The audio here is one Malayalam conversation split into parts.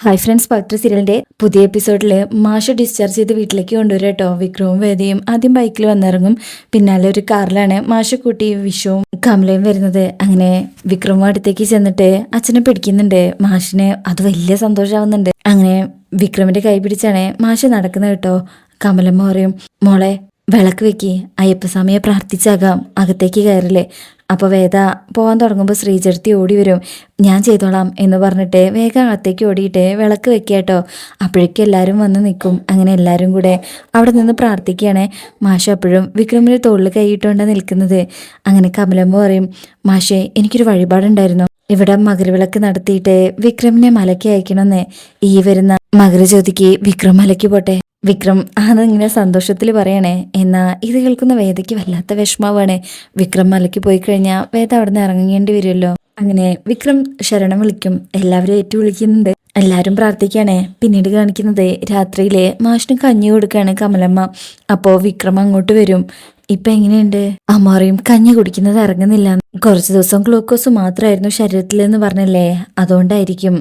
ഹായ് ഫ്രണ്ട്സ് പത്ര സീരിയലിന്റെ പുതിയ എപ്പിസോഡിൽ മാഷ ഡിസ്ചാർജ് ചെയ്ത് വീട്ടിലേക്ക് കൊണ്ടുവരും കേട്ടോ. വിക്രവും വേദയും ആദ്യം ബൈക്കിൽ വന്നിറങ്ങും. പിന്നാലെ ഒരു കാറിലാണ് മാഷ കൂട്ടി വിഷുവും കമലയും വരുന്നത്. അങ്ങനെ വിക്രമും അടുത്തേക്ക് ചെന്നിട്ട് അച്ഛനെ പിടിക്കുന്നുണ്ട്. മാഷിന് അത് വലിയ സന്തോഷമാവുന്നുണ്ട് അങ്ങനെ വിക്രമിന്റെ കൈ പിടിച്ചാണ് മാഷ നടക്കുന്നത് കേട്ടോ. കമലമ്മ പറയും മോളെ വിളക്ക് വെക്കി. അയ്യപ്പസ്വാമിയെ പ്രാർത്ഥിച്ചാകാം. അകത്തേക്ക് കയറില്ലേ. അപ്പോൾ വേദ പോകാൻ തുടങ്ങുമ്പോൾ ശ്രീചെടുത്തി ഓടി വരും. ഞാൻ ചെയ്തോളാം എന്ന് പറഞ്ഞിട്ട് വേഗം അകത്തേക്ക് ഓടിയിട്ട് വിളക്ക് വെക്കുക കേട്ടോ. അപ്പോഴേക്കും എല്ലാവരും വന്ന് നിൽക്കും. അങ്ങനെ എല്ലാവരും കൂടെ അവിടെ നിന്ന് പ്രാർത്ഥിക്കുകയാണ്. മാഷ അപ്പോഴും വിക്രമിന് തോളിൽ കൈയിട്ടുകൊണ്ട് നിൽക്കുന്നത്. അങ്ങനെ കമലമ്മ പറയും മാഷേ എനിക്കൊരു വഴിപാടുണ്ടായിരുന്നു. ഇവിടെ മകരവിളക്ക് നടത്തിയിട്ട് വിക്രമിനെ മലയ്ക്ക് അയക്കണമെന്ന്. ഈ വരുന്ന മകരജ്യോതിക്ക് വിക്രം മലയ്ക്ക് പോട്ടെ. വിക്രം അതിങ്ങനെ സന്തോഷത്തിൽ പറയണേ എന്നാ ഇത് കേൾക്കുന്ന വേദയ്ക്ക് വല്ലാത്ത വിഷമാവാണ്. വിക്രം മലയ്ക്ക് പോയി കഴിഞ്ഞാൽ വേദ അവിടെ നിന്ന് ഇറങ്ങേണ്ടി വരുമല്ലോ. അങ്ങനെ വിക്രം ശരണം വിളിക്കും. എല്ലാവരും ഏറ്റു വിളിക്കുന്നുണ്ട് എല്ലാവരും പ്രാർത്ഥിക്കുകയാണേ പിന്നീട് കാണിക്കുന്നത് രാത്രിയിലെ മാഷിന് കഞ്ഞി കൊടുക്കുകയാണ് കമലമ്മ. അപ്പോൾ വിക്രം അങ്ങോട്ട് വരും. ഇപ്പൊ എങ്ങനെയുണ്ട്? അമ്മാറിയും കഞ്ഞി കുടിക്കുന്നത് ഇറങ്ങുന്നില്ല. കുറച്ച് ദിവസം ഗ്ലൂക്കോസ് മാത്രമായിരുന്നു ശരീരത്തിലെന്ന് പറഞ്ഞല്ലേ? അതുകൊണ്ടായിരിക്കും.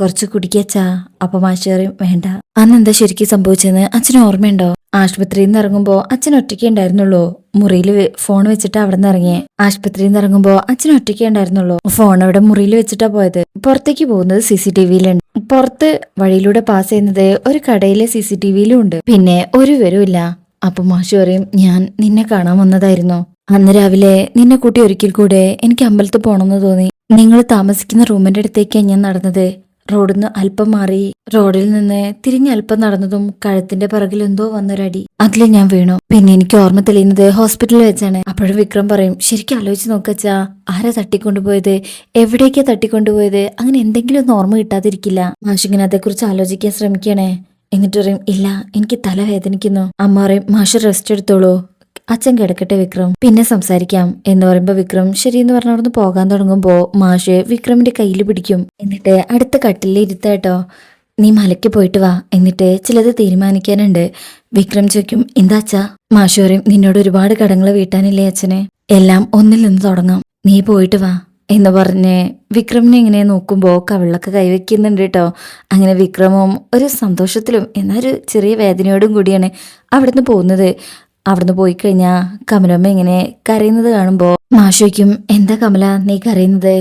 കുറച്ച് കുടിക്കച്ചാ അപ്പൊ മാഷേറിയും വേണ്ട. അന്ന് എന്താ ശരിക്കും സംഭവിച്ചെന്ന് അച്ഛന് ഓർമ്മയുണ്ടോ? ആശുപത്രിയിൽ നിന്ന് ഇറങ്ങുമ്പോ അച്ഛൻ ഒറ്റയ്ക്കേ ഉണ്ടായിരുന്നുള്ളൂ. മുറിയിൽ ഫോൺ വെച്ചിട്ട് അവിടെ നിന്ന് ഇറങ്ങിയേ. ആശുപത്രിയിൽ നിന്ന് ഇറങ്ങുമ്പോ അച്ഛൻ ഒറ്റയ്ക്കേ ഉണ്ടായിരുന്നുള്ളൂ. ഫോൺ അവിടെ മുറിയിൽ വെച്ചിട്ടാ പോയത്. പുറത്തേക്ക് പോകുന്നത് സി സി ടി വിയിലുണ്ട് പുറത്ത് വഴിയിലൂടെ പാസ് ചെയ്യുന്നത് ഒരു കടയിലെ സി സി ടി വിയിലും ഉണ്ട്. പിന്നെ ഒരു വിവരമില്ല അപ്പൊ മാഷു പറയും ഞാൻ നിന്നെ കാണാൻ വന്നതായിരുന്നു. അന്ന് രാവിലെ നിന്നെ കൂട്ടി ഒരിക്കൽ കൂടെ എനിക്ക് അമ്പലത്തിൽ പോണമെന്ന് തോന്നി. നിങ്ങൾ താമസിക്കുന്ന റൂമിന്റെ അടുത്തേക്കാണ് ഞാൻ നടന്നത്. റോഡിൽ നിന്ന് അല്പം മാറി റോഡിൽ നിന്ന് തിരിഞ്ഞ് അല്പം നടന്നതും കഴുത്തിന്റെ പിറകിൽ എന്തോ വന്നൊരടി. അതിൽ ഞാൻ വീണു. പിന്നെ എനിക്ക് ഓർമ്മ തെളിയുന്നത് ഹോസ്പിറ്റലിൽ വെച്ചാണ്. അപ്പോഴും വിക്രം പറയും ശരിക്കും ആലോചിച്ച് നോക്കച്ചാ ആരാ തട്ടിക്കൊണ്ടുപോയത്? എവിടേക്കാ തട്ടിക്കൊണ്ടുപോയത്? അങ്ങനെ എന്തെങ്കിലും ഒന്ന് ഓർമ്മ കിട്ടാതിരിക്കില്ല. മാഷിങ്ങനെ അതേക്കുറിച്ച് ആലോചിക്കാൻ ശ്രമിക്കണേ എന്നിട്ട് പറയും ഇല്ല എനിക്ക് തല വേദനിക്കുന്നു. അമ്മ പറയും മാഷ് റെസ്റ്റ് എടുത്തോളൂ. അച്ഛൻ കിടക്കട്ടെ വിക്രം. പിന്നെ സംസാരിക്കാം. എന്ന് പറയുമ്പോ വിക്രം ശരി എന്ന് പറഞ്ഞ അവിടുന്ന് പോകാൻ തുടങ്ങുമ്പോ മാഷ് വിക്രമിന്റെ കയ്യിൽ പിടിക്കും. എന്നിട്ട് അടുത്ത കട്ടിലിൽ ഇരുത്താട്ടോ നീ മലയ്ക്ക് പോയിട്ട് വാ. എന്നിട്ട് ചിലത് തീരുമാനിക്കാനുണ്ട്. വിക്രം ചോദിക്കും എന്താ അച്ഛാ? മാഷ് പറയും നിന്നോട് ഒരുപാട് കടങ്ങൾ വീട്ടാനില്ലേ അച്ഛനെ? എല്ലാം ഒന്നിൽ നിന്ന് തുടങ്ങാം. നീ പോയിട്ട് വാ. എന്ന് പറഞ്ഞ് വിക്രമിനെ ഇങ്ങനെ നോക്കുമ്പോൾ കവിളൊക്കെ കൈവയ്ക്കുന്നുണ്ട് കേട്ടോ. അങ്ങനെ വിക്രമും ഒരു സന്തോഷത്തിലും എന്നാൽ ഒരു ചെറിയ വേദനയോടും കൂടിയാണ് അവിടുന്ന് പോകുന്നത്. അവിടുന്ന് പോയി കഴിഞ്ഞാൽ കമലമ്മ ഇങ്ങനെ കരയുന്നത് കാണുമ്പോൾ മാഷയ്ക്കും എന്താ കമല നീ കരയുന്നത്?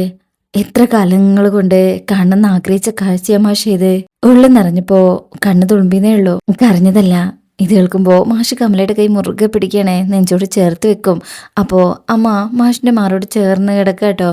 എത്ര കാലങ്ങൾ കൊണ്ട് കാണണമെന്ന് ആഗ്രഹിച്ച കാഴ്ചയാ മാഷ ഇത്? ഉള്ളിൽ നിറഞ്ഞപ്പോ കണ്ണ് തുളുമ്പിന്നേ ഉള്ളൂ. കരഞ്ഞതല്ല ഇത് കേൾക്കുമ്പോൾ മാഷ് കമലയുടെ കൈ മുറുകെ പിടിക്കണേ നെഞ്ചോട് ചേർത്ത് വെക്കും. അപ്പോൾ അമ്മ മാഷിന്റെ മാറോട് ചേർന്ന് കിടക്കുക കേട്ടോ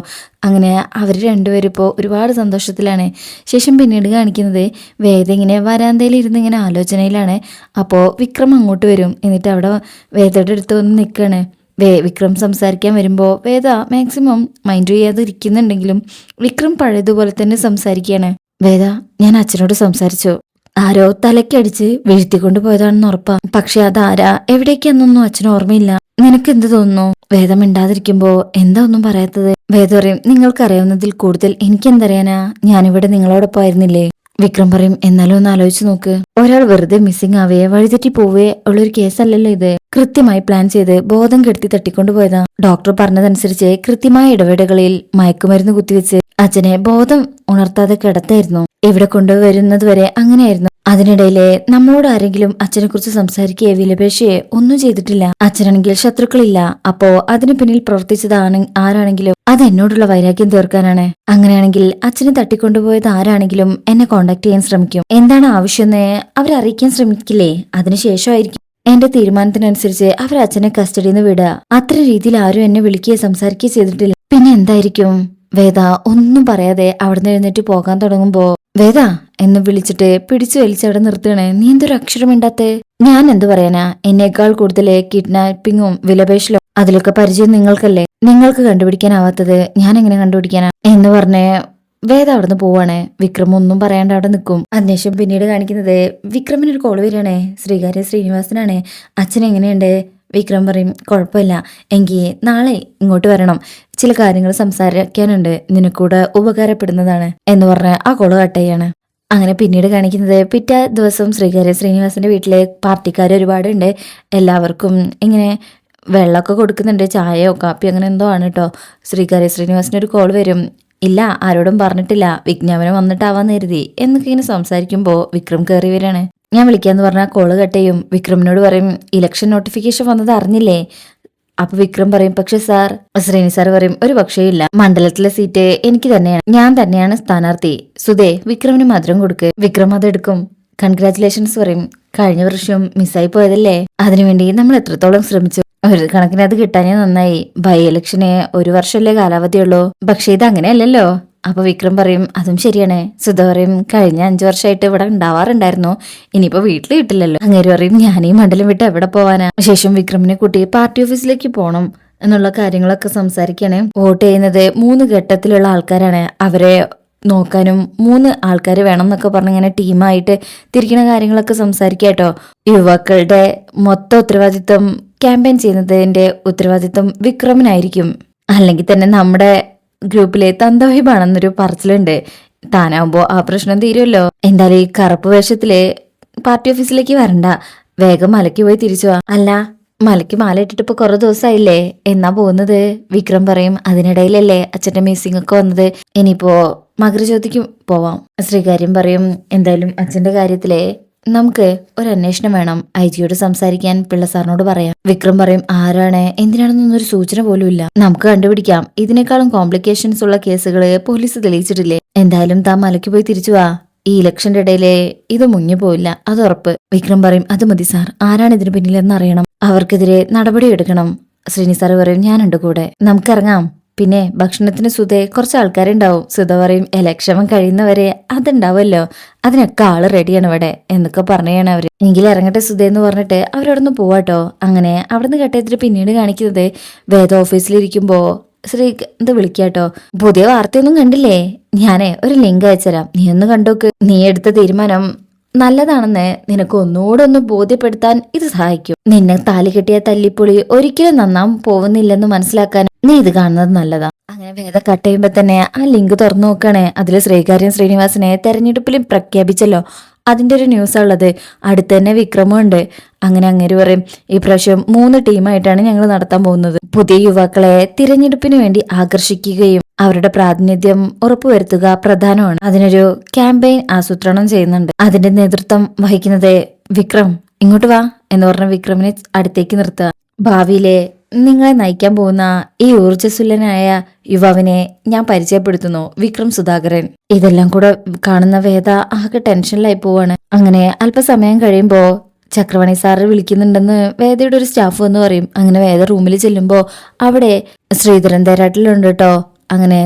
അങ്ങനെ അവർ രണ്ടുപേരും ഇപ്പോൾ ഒരുപാട് സന്തോഷത്തിലാണ്. ശേഷം പിന്നീട് കാണിക്കുന്നത് വേദ ഇങ്ങനെ വരാന്തയിൽ ഇരുന്ന് ഇങ്ങനെ ആലോചനയിലാണ്. അപ്പോൾ വിക്രം അങ്ങോട്ട് വരും. എന്നിട്ട് അവിടെ വേദയുടെ അടുത്ത് വന്ന് നിൽക്കുകയാണ് വേ വിക്രം സംസാരിക്കാൻ വരുമ്പോൾ വേദ മാക്സിമം മൈൻഡ് ചെയ്യാതെ ഇരിക്കുന്നുണ്ടെങ്കിലും വിക്രം പഴയതുപോലെ തന്നെ സംസാരിക്കുകയാണ് വേദ ഞാൻ അച്ഛനോട് സംസാരിച്ചു. ആരോ തലക്കടിച്ച് വീഴ്ത്തിക്കൊണ്ട് പോയതാണെന്ന് ഉറപ്പാ. പക്ഷെ അതാരാ? എവിടേക്കാന്നൊന്നും അച്ഛന് ഓർമ്മയില്ല. നിനക്ക് എന്ത് തോന്നുന്നു? വേദം മിണ്ടാതിരിക്കുമ്പോ എന്താ ഒന്നും പറയാത്തത്? വേദ പറയും നിങ്ങൾക്കറിയാവുന്നതിൽ കൂടുതൽ എനിക്കെന്തറിയാനാ? ഞാനിവിടെ നിങ്ങളോടൊപ്പം ആയിരുന്നില്ലേ? വിക്രം പറയും എന്നാലും ഒന്ന് ആലോചിച്ചു നോക്ക്. ഒരാൾ വെറുതെ മിസ്സിംഗ് ആവേ വഴിതെറ്റി പോവേ ഉള്ളൊരു കേസല്ലല്ലോ ഇത്. കൃത്യമായി പ്ലാൻ ചെയ്ത് ബോധം കെടുത്തി തട്ടിക്കൊണ്ടുപോയതാ ഡോക്ടർ പറഞ്ഞതനുസരിച്ച് കൃത്യമായ ഇടവേളകളിൽ മയക്കുമരുന്ന് കുത്തിവെച്ച് അച്ഛനെ ബോധം ഉണർത്താതെ കിടത്തായിരുന്നു. ഇവിടെ കൊണ്ടുവരുന്നത് വരെ അങ്ങനെയായിരുന്നു. അതിനിടയിലെ നമ്മളോട് ആരെങ്കിലും അച്ഛനെ കുറിച്ച് സംസാരിക്കുകയോ വിലപേശയെ ഒന്നും ചെയ്തിട്ടില്ല. അച്ഛനാണെങ്കിൽ ശത്രുക്കളില്ല. അപ്പോ അതിന് പിന്നിൽ പ്രവർത്തിച്ചതാണ് ആരാണെങ്കിലും അത് എന്നോടുള്ള വൈരാഗ്യം തീർക്കാനാണ്. അങ്ങനെയാണെങ്കിൽ അച്ഛനെ തട്ടിക്കൊണ്ടുപോയത് ആരാണെങ്കിലും എന്നെ കോണ്ടാക്ട് ചെയ്യാൻ ശ്രമിക്കും. എന്താണ് ആവശ്യമെന്ന് അവരറിയിക്കാൻ ശ്രമിക്കില്ലേ? അതിനുശേഷമായിരിക്കും എന്റെ തീരുമാനത്തിനനുസരിച്ച് അവർ അച്ഛനെ കസ്റ്റഡിയിൽ നിന്ന് വിടുക. അത്ര രീതിയിൽ ആരും എന്നെ വിളിക്കുകയോ സംസാരിക്കുകയോ ചെയ്തിട്ടില്ല. പിന്നെ എന്തായിരിക്കും? വേദ ഒന്നും പറയാതെ അവിടുന്ന് എഴുന്നേറ്റ് പോകാൻ തുടങ്ങുമ്പോ വേദ എന്ന് വിളിച്ചിട്ട് പിടിച്ചു വലിച്ചവിടെ നിർത്തണേ നീ എന്തൊരു അക്ഷരം അക്ഷരമിണ്ടാത്തെ ഞാൻ എന്തു പറയാനാ? എന്നേക്കാൾ കൂടുതൽ കിഡ്നാപ്പിങ്ങും വിലപേശലും അതിലൊക്കെ പരിചയം നിങ്ങൾക്കല്ലേ? നിങ്ങൾക്ക് കണ്ടുപിടിക്കാനാവാത്തത് ഞാൻ എങ്ങനെ കണ്ടുപിടിക്കാനാ? എന്ന് പറഞ്ഞ് വേദ അവിടുന്ന് പോവാണ്. വിക്രം ഒന്നും പറയാണ്ട് അവിടെ നിൽക്കും അതിനുശേഷം പിന്നീട് കാണിക്കുന്നത് വിക്രമിനൊരു കോൾ വരികയാണേ. ശ്രീകാര്യ ശ്രീനിവാസനാണ്. അച്ഛൻ എങ്ങനെയുണ്ട്? വിക്രം പറയും കുഴപ്പമില്ല. എങ്കിൽ നാളെ ഇങ്ങോട്ട് വരണം. ചില കാര്യങ്ങൾ സംസാരിക്കാനുണ്ട്. നിനക്കൂടെ ഉപകാരപ്പെടുന്നതാണ്. എന്ന് പറഞ്ഞ് ആ കോൾ കട്ട് ചെയ്യാണ്. അങ്ങനെ പിന്നീട് കാണിക്കുന്നത് പിറ്റേ ദിവസം ശ്രീകാര്യ ശ്രീനിവാസന്റെ വീട്ടിലെ പാർട്ടിക്കാർ ഒരുപാടുണ്ട്. എല്ലാവർക്കും ഇങ്ങനെ വെള്ളമൊക്കെ കൊടുക്കുന്നുണ്ട്. ചായയോ കാപ്പിയോ അങ്ങനെ എന്തോ ആണ് കേട്ടോ ശ്രീകാര്യ ശ്രീനിവാസിന് ഒരു കോൾ വരും. ഇല്ല ആരോടും പറഞ്ഞിട്ടില്ല. വിജ്ഞാപനം വന്നിട്ടാവാന്ന് കരുതി. എന്നൊക്കെ ഇങ്ങനെ സംസാരിക്കുമ്പോൾ വിക്രം കയറി വരാണ്. ഞാൻ വിളിക്കാന്ന് പറഞ്ഞാൽ കോൾ കട്ട് ചെയ്യും. വിക്രമിനോട് പറയും ഇലക്ഷൻ നോട്ടിഫിക്കേഷൻ വന്നത് അറിഞ്ഞില്ലേ? അപ്പൊ വിക്രം പറയും പക്ഷെ സാർ ശ്രീനി സാർ പറയും ഒരു പക്ഷേ ഇല്ല. മണ്ഡലത്തിലെ സീറ്റ് എനിക്ക് തന്നെയാണ്. ഞാൻ തന്നെയാണ് സ്ഥാനാർത്ഥി. സുധേ വിക്രമിന് മധുരം കൊടുക്ക്. വിക്രം അതെടുക്കും കൺഗ്രാറ്റുലേഷൻസ് പറയും. കഴിഞ്ഞ വർഷം മിസ്സായി പോയതല്ലേ? അതിനുവേണ്ടി നമ്മൾ എത്രത്തോളം ശ്രമിച്ചു? ഒരു കണക്കിന് അത് കിട്ടാനേ നന്നായി. ബൈ ഇലക്ഷന് ഒരു വർഷമല്ലേ കാലാവധിയുള്ളൂ. പക്ഷെ ഇത് അങ്ങനെയല്ലല്ലോ. അപ്പൊ വിക്രം പറയും അതും ശരിയാണ്. സുധ പറയും കഴിഞ്ഞ അഞ്ചു വർഷമായിട്ട് ഇവിടെ ഉണ്ടാവാറുണ്ടായിരുന്നു. ഇനിയിപ്പോൾ വീട്ടിൽ കിട്ടില്ലല്ലോ. അങ്ങനെ പറയും ഞാൻ ഈ മണ്ഡലം വിട്ട് എവിടെ പോവാനാ? ശേഷം വിക്രമിനെ കൂട്ടി പാർട്ടി ഓഫീസിലേക്ക് പോകണം എന്നുള്ള കാര്യങ്ങളൊക്കെ സംസാരിക്കണേ വോട്ട് ചെയ്യുന്നത് മൂന്ന് ഘട്ടത്തിലുള്ള ആൾക്കാരാണ്. അവരെ നോക്കാനും മൂന്ന് ആൾക്കാർ വേണം എന്നൊക്കെ പറഞ്ഞ് ഇങ്ങനെ ടീമായിട്ട് തിരിക്കുന്ന കാര്യങ്ങളൊക്കെ സംസാരിക്കാട്ടോ യുവാക്കളുടെ മൊത്തം ഉത്തരവാദിത്വം ക്യാമ്പയിൻ ചെയ്യുന്നതിന്റെ ഉത്തരവാദിത്വം വിക്രമിനായിരിക്കും. അല്ലെങ്കിൽ തന്നെ നമ്മുടെ ഗ്രൂപ്പിലെ തന്തോഹിബാണെന്നൊരു പറച്ചിലുണ്ട്. താനാവുമ്പോ ആ പ്രശ്നം തീരുമല്ലോ എന്തായാലും ഈ കറുപ്പ് വേഷത്തിലെ പാർട്ടി ഓഫീസിലേക്ക് വരണ്ട. വേഗം മലയ്ക്ക് പോയി തിരിച്ചു വാ. അല്ല മലയ്ക്ക് മാല ഇട്ടിട്ട് ഇപ്പൊ കുറെ ദിവസമായില്ലേ എന്നാ പോകുന്നത്? വിക്രം പറയും അതിനിടയിലല്ലേ അച്ഛന്റെ മീസിംഗ് ഒക്കെ വന്നത്. ഇനിയിപ്പോ മകരജ്യോതിക്ക് പോവാം. ശ്രീകാര്യം പറയും എന്തായാലും അച്ഛന്റെ കാര്യത്തിലെ നമുക്ക് ഒരു അന്വേഷണം വേണം. ഐ ജിയോട് സംസാരിക്കാൻ പിള്ള സാറിനോട് പറയാം. വിക്രം പറയും ആരാണ്? എന്തിനാണെന്നൊന്നും ഒരു സൂചന പോലും ഇല്ല. നമുക്ക് കണ്ടുപിടിക്കാം. ഇതിനേക്കാളും കോംപ്ലിക്കേഷൻസ് ഉള്ള കേസുകൾ പോലീസ് തെളിയിച്ചിട്ടില്ലേ? എന്തായാലും താൻ മലയ്ക്ക് പോയി തിരിച്ചു വാ. ഈ ഇലക്ഷന്റെ ഇടയിലെ ഇത് മുങ്ങി പോയില്ല അത് ഉറപ്പ്. വിക്രം പറയും അത് മതി സാർ. ആരാണ് ഇതിന് പിന്നിലെന്ന് അറിയണം. അവർക്കെതിരെ നടപടി എടുക്കണം ശ്രീനി സാർ പറയും ഞാനുണ്ട് കൂടെ. നമുക്കിറങ്ങാം പിന്നെ ഭക്ഷണത്തിന് സുധേ കുറച്ച് ആൾക്കാരുണ്ടാവും. സുധ പറയും ഇലക്ഷമം കഴിയുന്നവരെ അതുണ്ടാവുമല്ലോ അതിനൊക്കെ ആൾ റെഡിയാണ് ഇവിടെ എന്നൊക്കെ പറഞ്ഞാണ് അവർ. എങ്കിലും ഇറങ്ങട്ടെ സുധേ എന്ന് പറഞ്ഞിട്ട് അവരവിടുന്ന് പോവാട്ടോ അങ്ങനെ അവിടുന്ന് കെട്ടിയതിട്ട് പിന്നീട് കാണിക്കുന്നത് വേദ ഓഫീസിലിരിക്കുമ്പോ ശ്രീ എന്ത് വിളിക്കാട്ടോ പുതിയ വാർത്തയൊന്നും കണ്ടില്ലേ? ഞാനേ ഒരു ലിങ്ക് അയച്ചുതരാം. നീ ഒന്ന് കണ്ടോക്ക്. നീ എടുത്ത തീരുമാനം നല്ലതാണെന്ന് നിനക്ക് ഒന്നുകൂടെ ഒന്ന് ബോധ്യപ്പെടുത്താൻ ഇത് സഹായിക്കും. നിന്നെ താലി കെട്ടിയ തല്ലിപ്പൊളി ഒരിക്കലും നന്നാൻ പോവുന്നില്ലെന്ന് മനസ്സിലാക്കാൻ നീ ഇത് കാണുന്നത് നല്ലതാ. വേദ കട്ട് ചെയ്യുമ്പോ തന്നെ ആ ലിങ്ക് തുറന്നു നോക്കണേ. അതിൽ ശ്രീകാര്യം ശ്രീനിവാസനെ തെരഞ്ഞെടുപ്പിൽ പ്രഖ്യാപിച്ചല്ലോ. അതിന്റെ ഒരു ന്യൂസ് ഉള്ളത് അടുത്ത് തന്നെ വിക്രമം ഉണ്ട്. അങ്ങനെ അങ്ങേര് പറയും ഈ പ്രാവശ്യം മൂന്ന് ടീമായിട്ടാണ് ഞങ്ങൾ നടത്താൻ പോകുന്നത്. പുതിയ യുവാക്കളെ തിരഞ്ഞെടുപ്പിന് വേണ്ടി ആകർഷിക്കുകയും അവരുടെ പ്രാതിനിധ്യം ഉറപ്പുവരുത്തുക പ്രധാനമാണ്. അതിനൊരു ക്യാമ്പയിൻ ആസൂത്രണം ചെയ്യുന്നുണ്ട്. അതിന്റെ നേതൃത്വം വഹിക്കുന്നത് വിക്രം. ഇങ്ങോട്ട് വാ എന്ന് പറഞ്ഞ വിക്രമിനെ അടുത്തേക്ക് നിർത്തുക. ഭാവിയിലെ നിങ്ങളെ നയിക്കാൻ പോകുന്ന ഈ ഊർജസ്വലനായ യുവാവിനെ ഞാൻ പരിചയപ്പെടുത്തുന്നു വിക്രം സുധാകരൻ. ഇതെല്ലാം കൂടെ കാണുന്ന വേദ ആകെ ടെൻഷനിലായി പോവാണ്. അങ്ങനെ അല്പസമയം കഴിയുമ്പോ ചക്രവാണി സാറ് വിളിക്കുന്നുണ്ടെന്ന് വേദയുടെ ഒരു സ്റ്റാഫ് എന്ന് പറയും. അങ്ങനെ വേദ റൂമിൽ ചെല്ലുമ്പോ അവിടെ ശ്രീധരൻ തേരാട്ടിലുണ്ട് കേട്ടോ അങ്ങനെ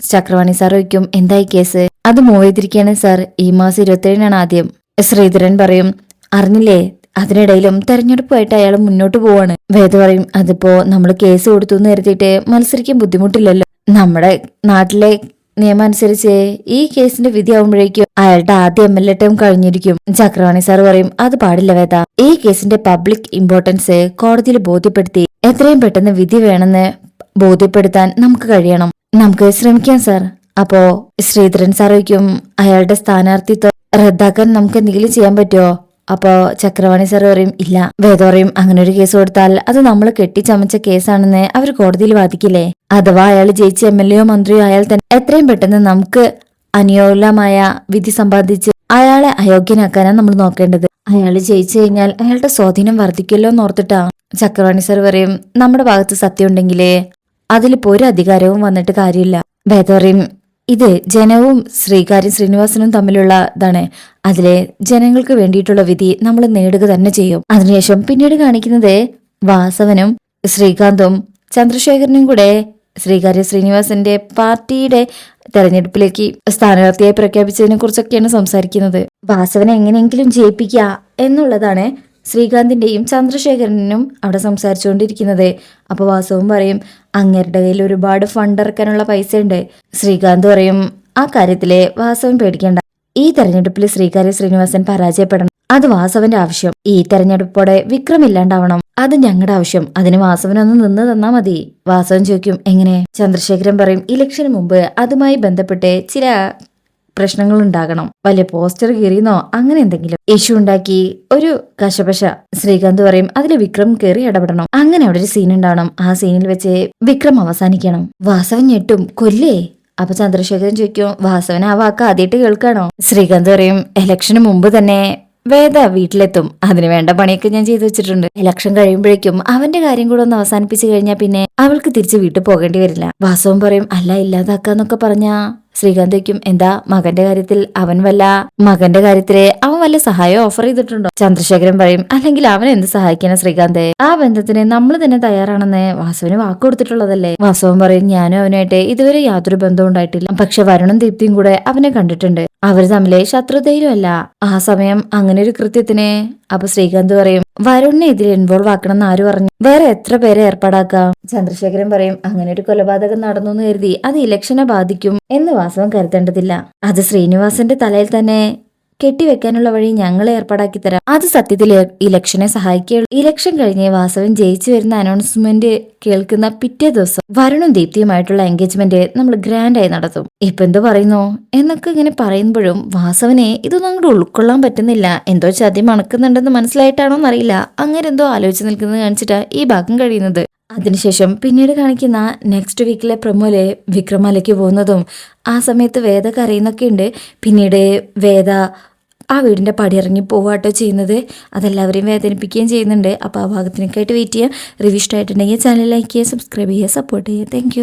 ചക്രവാണി സാർ ചോദിക്കും എന്തായി കേസ്? അത് മൂവ് ചെയ്തിരിക്കുകയാണ് സാർ. ഈ മാസം ഇരുപത്തേഴിനാണ് ആദ്യം. ശ്രീധരൻ പറയും അറിഞ്ഞില്ലേ? അതിനിടയിലും തെരഞ്ഞെടുപ്പുമായിട്ട് അയാൾ മുന്നോട്ട് പോവാണ്. വേദ പറയും അതിപ്പോ നമ്മൾ കേസ് കൊടുത്തു എന്ന് മത്സരിക്കാൻ ബുദ്ധിമുട്ടില്ലല്ലോ. നമ്മുടെ നാട്ടിലെ നിയമം അനുസരിച്ച് ഈ കേസിന്റെ വിധി ആവുമ്പോഴേക്കും അയാളുടെ ആദ്യ എം എൽ എ ടൈം കഴിഞ്ഞിരിക്കും. ചക്രവാണി സാർ പറയും അത് പാടില്ല വേദ. ഈ കേസിന്റെ പബ്ലിക് ഇമ്പോർട്ടൻസ് കോടതിയിൽ ബോധ്യപ്പെടുത്തി എത്രയും പെട്ടെന്ന് വിധി വേണമെന്ന് ബോധ്യപ്പെടുത്താൻ നമുക്ക് കഴിയണം. നമുക്ക് ശ്രമിക്കാം സാർ. അപ്പോ ശ്രീധരൻ സാർ അയാളുടെ സ്ഥാനാർത്ഥിത്വം റദ്ദാക്കാൻ നമുക്ക് എന്തെങ്കിലും ചെയ്യാൻ പറ്റുമോ അപ്പോ ചക്രവാണി സാർ പറയും ഇല്ല വേദ പറയും അങ്ങനെ ഒരു കേസ് കൊടുത്താൽ അത് നമ്മൾ കെട്ടിച്ചമച്ച കേസാണെന്ന് അവർ കോടതിയിൽ വാദിക്കില്ലേ? അഥവാ അയാൾ ജയിച്ച എം എൽ എയോ മന്ത്രിയോ അയാൾ തന്നെ എത്രയും പെട്ടെന്ന് നമുക്ക് അനുകൂലമായ വിധി സമ്പാദിച്ച് അയാളെ അയോഗ്യനാക്കാനാണ് നമ്മൾ നോക്കേണ്ടത്. അയാൾ ജയിച്ചു കഴിഞ്ഞാൽ അയാളുടെ സ്വാധീനം വർദ്ധിക്കുമല്ലോ എന്നോർത്തിട്ടാ ചക്രവാണി സാർ പറയും നമ്മുടെ ഭാഗത്ത് സത്യം ഉണ്ടെങ്കിലേ അതിലിപ്പോ ഒരു അധികാരവും വന്നിട്ട് കാര്യമില്ല. വേദ പറയും ഇത് ജനവും ശ്രീകാര്യം ശ്രീനിവാസനും തമ്മിലുള്ള ഇതാണ്. അതിലെ ജനങ്ങൾക്ക് വേണ്ടിയിട്ടുള്ള വിധി നമ്മൾ നേടുക തന്നെ ചെയ്യും. അതിനുശേഷം പിന്നീട് കാണിക്കുന്നത് വാസവനും ശ്രീകാന്തും ചന്ദ്രശേഖരനും കൂടെ ശ്രീകാര്യ ശ്രീനിവാസന്റെ പാർട്ടിയുടെ തെരഞ്ഞെടുപ്പിലേക്ക് സ്ഥാനാർത്ഥിയായി പ്രഖ്യാപിച്ചതിനെ കുറിച്ചൊക്കെയാണ് സംസാരിക്കുന്നത്. വാസവനെ എങ്ങനെയെങ്കിലും ജയിപ്പിക്കുക എന്നുള്ളതാണ് ശ്രീകാന്തിന്റെയും ചന്ദ്രശേഖരനും അവിടെ സംസാരിച്ചുകൊണ്ടിരിക്കുന്നത്. അപ്പോൾ വാസവും പറയും അങ്ങരുടെ കയ്യിൽ ഒരുപാട് ഫണ്ട് ഇറക്കാനുള്ള പൈസ ഉണ്ട് ശ്രീകാന്ത് പറയും ആ കാര്യത്തിലെ വാസവൻ പേടിക്കേണ്ട. ഈ തെരഞ്ഞെടുപ്പിൽ ശ്രീകാര്യ ശ്രീനിവാസൻ പരാജയപ്പെടണം. അത് വാസവന്റെ ആവശ്യം. ഈ തെരഞ്ഞെടുപ്പോടെ വിക്രം ഇല്ലാണ്ടാവണം. അത് ഞങ്ങളുടെ ആവശ്യം. അതിന് വാസവനൊന്ന് നിന്ന് തന്നാ മതി. വാസവൻ ചോദിക്കും എങ്ങനെ? ചന്ദ്രശേഖരൻ പറയും ഇലക്ഷന് മുമ്പ് അതുമായി ബന്ധപ്പെട്ട് ചില പ്രശ്നങ്ങൾ ഉണ്ടാകണം വലിയ പോസ്റ്റർ കീറിയെന്നോ അങ്ങനെ എന്തെങ്കിലും. ഇഷ്യൂ ഉണ്ടാക്കി ഒരു കശപശ. ശ്രീകാന്ത് പറയും അതിൽ വിക്രം കയറി ഇടപെടണം. അങ്ങനെ അവിടെ ഒരു സീൻ ഉണ്ടാവണം. ആ സീനിൽ വെച്ച് വിക്രം അവസാനിക്കണം. വാസവൻ ഞെട്ടും കൊല്ലേ? അപ്പൊ ചന്ദ്രശേഖരൻ ചോദിക്കും വാസവൻ ആ വാക്ക് ആദ്യമായിട്ട് കേൾക്കാണോ? ശ്രീകാന്ത് പറയും ഇലക്ഷന് മുമ്പ് തന്നെ വേദ വീട്ടിലെത്തും. അതിന് വേണ്ട പണിയൊക്കെ ഞാൻ ചെയ്തു വെച്ചിട്ടുണ്ട്. ഇലക്ഷൻ കഴിയുമ്പോഴേക്കും അവന്റെ കാര്യം കൂടെ ഒന്ന് അവസാനിപ്പിച്ചു കഴിഞ്ഞാൽ പിന്നെ അവൾക്ക് തിരിച്ച് വീട്ടിൽ പോകേണ്ടി വരില്ല. വാസവൻ പറയും അല്ല ഇല്ലാതാക്കാന്നൊക്കെ പറഞ്ഞാ? ശ്രീകാന്തയ്ക്കും എന്താ മകന്റെ കാര്യത്തിൽ അവൻ വല്ല മകന്റെ കാര്യത്തിൽ അവൻ വല്ല സഹായം ഓഫർ ചെയ്തിട്ടുണ്ടോ? ചന്ദ്രശേഖരൻ പറയും അല്ലെങ്കിൽ അവൻ എന്ത് സഹായിക്കാനാ ശ്രീകാന്തെ? ആ ബന്ധത്തിന് നമ്മൾ തന്നെ തയ്യാറാണെന്ന് വാസുവിന് വാക്ക് കൊടുത്തിട്ടുള്ളതല്ലേ? വാസവൻ പറയും ഞാനും അവനായിട്ട് ഇതുവരെ യാതൊരു ബന്ധവും ഉണ്ടായിട്ടില്ല. പക്ഷെ വരുണും ദീപ്തിയും കൂടെ അവനെ കണ്ടിട്ടുണ്ട്. അവർ തമ്മിലെ ശത്രുതയിലും അല്ല ആ സമയം അങ്ങനെ ഒരു കൃത്യത്തിന്. അപ്പൊ ശ്രീകാന്ത് പറയും വരുണിനെ ഇതിൽ ഇൻവോൾവ് ആക്കണം എന്ന് ആര് പറഞ്ഞു? വേറെ എത്ര പേരെ ഏർപ്പാടാക്കാം? ചന്ദ്രശേഖരൻ പറയും അങ്ങനെ ഒരു കൊലപാതകം നടന്നു എന്ന് കരുതി അത് ഇലക്ഷനെ ബാധിക്കും എന്ന് വാസവം കരുതേണ്ടതില്ല. അത് ശ്രീനിവാസന്റെ തലയിൽ തന്നെ. കെട്ടിവെക്കാനുള്ള വഴി ഞങ്ങൾ ഏർപ്പാടാക്കി തരാം. അത് സത്യത്തിൽ ഇലക്ഷനെ സഹായിക്കുകയുള്ളൂ. ഇലക്ഷൻ കഴിഞ്ഞ് വാസവൻ ജയിച്ചു വരുന്ന അനൗൺസ്മെന്റ് കേൾക്കുന്ന പിറ്റേ ദിവസം വരുണും ദീപ്തിയുമായിട്ടുള്ള എൻഗേജ്മെന്റ് നമ്മൾ ഗ്രാൻഡായി നടത്തും. ഇപ്പൊ എന്തോ പറയുന്നു? എന്നൊക്കെ ഇങ്ങനെ പറയുമ്പോഴും വാസവനെ ഇതൊന്നും അങ്ങോട്ട് ഉൾക്കൊള്ളാൻ പറ്റുന്നില്ല. എന്തോ ചതി മണക്കുന്നുണ്ടെന്ന് മനസ്സിലായിട്ടാണോ എന്നറിയില്ല. അങ്ങനെ എന്തോ ആലോചിച്ച് നിൽക്കുന്നത് കാണിച്ചിട്ടാ ഈ ഭാഗം കഴിയുന്നത്. അതിനുശേഷം പിന്നീട് കാണിക്കുന്ന നെക്സ്റ്റ് വീക്കിലെ പ്രമോലെ വിക്രമാലയ്ക്ക് പോകുന്നതും ആ സമയത്ത് വേദ കരയുന്നൊക്കെ ഉണ്ട്. പിന്നീട് വേദ ആ വീടിന്റെ ഇറങ്ങി പോവാട്ടോ ചെയ്യുന്നത്. അതെല്ലാവരെയും വേദനിപ്പിക്കുകയും ചെയ്യുന്നുണ്ട്. അപ്പോൾ ആ ഭാഗത്തിനൊക്കെ ആയിട്ട് വെയിറ്റ് ചെയ്യുക. റിവ്യൂ ഇഷ്ടമായിട്ടുണ്ടെങ്കിൽ ചാനൽ ലൈക്ക് ചെയ്യുക സബ്സ്ക്രൈബ് ചെയ്യുക സപ്പോർട്ട് ചെയ്യുക. താങ്ക്